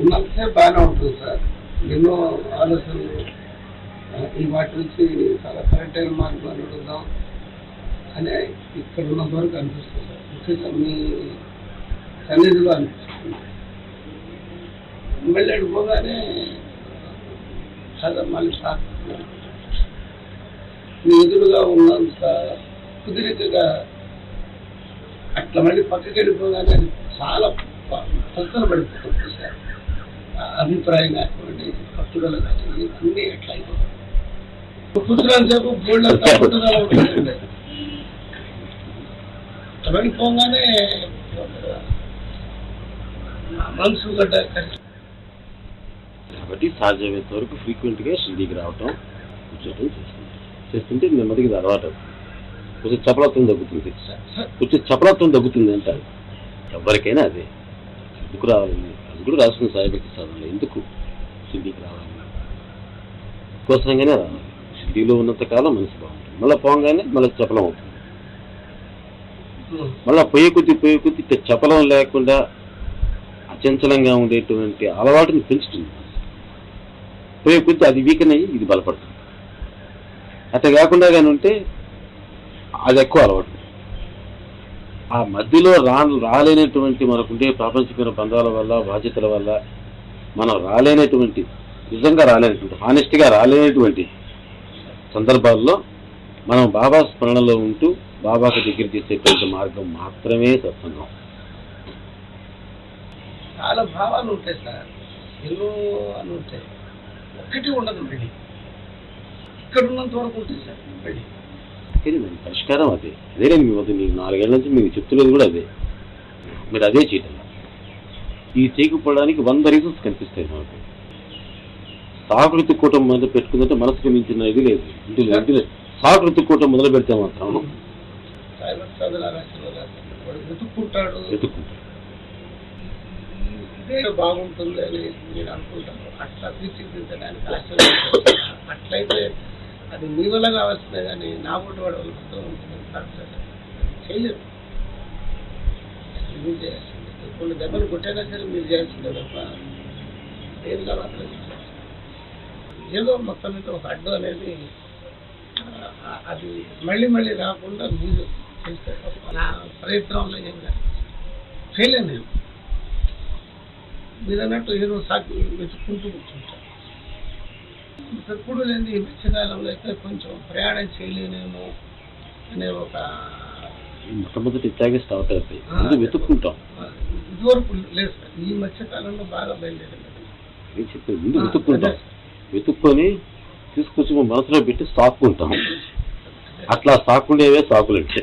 ఉన్నంతసేపు బాగానే ఉంటుంది సార్. ఎన్నో ఆలోచనలు. ఈ వాటి నుంచి చాలా కరెక్ట్ అయిన మార్గాలు అడుగుదాం అనే ఇక్కడ ఉన్నంత వరకు అనిపిస్తుంది సార్. ముఖ్యంగా మీ సన్నిధిలో అనిపిస్తుంది. మళ్ళీ పోగానే చాలా మళ్ళీ షాక్ మీ ఎదురుగా ఉన్నంత కుదిరికగా అట్లా మళ్ళీ పక్కకి వెళ్ళిపోగానే చాలా పక్కన పడిపోతుంది సార్. అభిప్రాయం కానివ్వండి పట్టుదల కానీ అన్నీ ఎట్లా అయిపోతాయి. కూర్చున్నాను సేపు బోల్డ్ అంతా పట్టుదల ఉంటుంది వెళ్ళిపోగానే మనసు గడ్డ కాబట్టి సాధ్యమైనంత వరకు ఫ్రీక్వెంట్గా షిరిడీకి రావటం కూర్చోవటం చేస్తుంది. చేస్తుంటే నెమ్మదిగా అలవాటు. కొంచెం చపలత్వం తగ్గుతుంది. కొంచెం చపలత్వం తగ్గుతుంది అంటారు. ఎవరికైనా అదే. ఎందుకు రావాలని అది కూడా రాసుకుని సాయభక్తి సాధనలు ఎందుకు షిరిడీకి రావాలి కోసంగానే రావాలి. షిరిడీలో ఉన్నంత కాలం మనసు బాగుంటుంది. మళ్ళీ పోగానే మళ్ళీ చపలం అవుతుంది. మళ్ళీ పోయే కొద్ది పోయే కొద్ది చపలం లేకుండా అచంచలంగా ఉండేటువంటి అలవాటుని పెంచుతుంది పోయే కొద్ది అది వీకెన్ అయ్యి ఇది బలపడుతుంది. అట్లా కాకుండా కానీ ఉంటే అది ఎక్కువ అలవాటు. ఆ మధ్యలో రా రాలేనటువంటి మనకుండే ప్రాపంచికమైన బంధాల వల్ల బాధ్యతల వల్ల మనం రాలేనటువంటి నిజంగా రాలేనటువంటి హానెస్ట్గా రాలేనటువంటి సందర్భాల్లో మనం బాబా స్మరణలో ఉంటూ బాబాకు దగ్గర చేసేటువంటి మార్గం మాత్రమే సత్సంగం. చాలా భావాలు ఉంటాయి సార్. ఎన్నో అని ఉంటాయి ఒక్కటి ఉండదు మళ్ళీ. ఇక్కడ ఉన్నంత వరకు ఉంటుంది సార్ మళ్ళీ. కానీ దాని పరిష్కారం అదే. అదే నేను మీ వద్ద మీకు నాలుగేళ్ళ నుంచి మీకు చెప్తున్నది కూడా అదే. మీరు అదే చేయటం. ఈ చేయకపోవడానికి వంద రీజన్స్ కనిపిస్తాయి మనకు సాకుడు తిక్కోవటం మొదలు పెట్టుకుందంటే మనసుకు మించిన ఇది లేదు. ఇంటి సాకుడు తిక్కోవటం మొదలు పెడితే మాత్రం. వెతుక్కుంటాడు. బాగుంటుంది అని నేను అనుకుంటాను. అట్లా తీర్చిదిద్దడానికి అట్లయితే అది నీ వల్ల కావాల్సిందే కానీ నా పుట్టి వాడు వల్ల ఉంటుంది. కాదు సార్. మీరు చేయాల్సిందే. కొన్ని దెబ్బలు కొట్టైనా సరే మీరు చేయాల్సిందే తప్ప ఏం కావాలి ఏదో మొత్తం మీద ఒక అడ్డు అనేది అది మళ్ళీ మళ్ళీ రాకుండా మీరు నా ప్రయత్నంలో ఏం కాదు ఫెయిల్ నేను. మీరు అన్నట్టు ఏదో సాకి వెతుక్కుంటూ కూర్చుంటాను ఎప్పుడు లేని ఈ మధ్యకాలంలో అయితే కొంచెం ప్రయాణం చేయలేనేమో అనే ఒక మొట్టమొదటి ఇట్లాగే స్టార్ట్ అవుతాయి ముందు వెతుక్కుంటాం. ఇదివరకు లేదు సార్. ఈ మధ్యకాలంలో బాగా బయలుదేరింది ఏం చెప్పేది ముందు వెతుక్కుంటాం. వెతుక్కొని తీసుకొచ్చి మన మనసులో పెట్టి సాక్కుంటాం. అట్లా సాకుండేవే సాకులు. అంటే.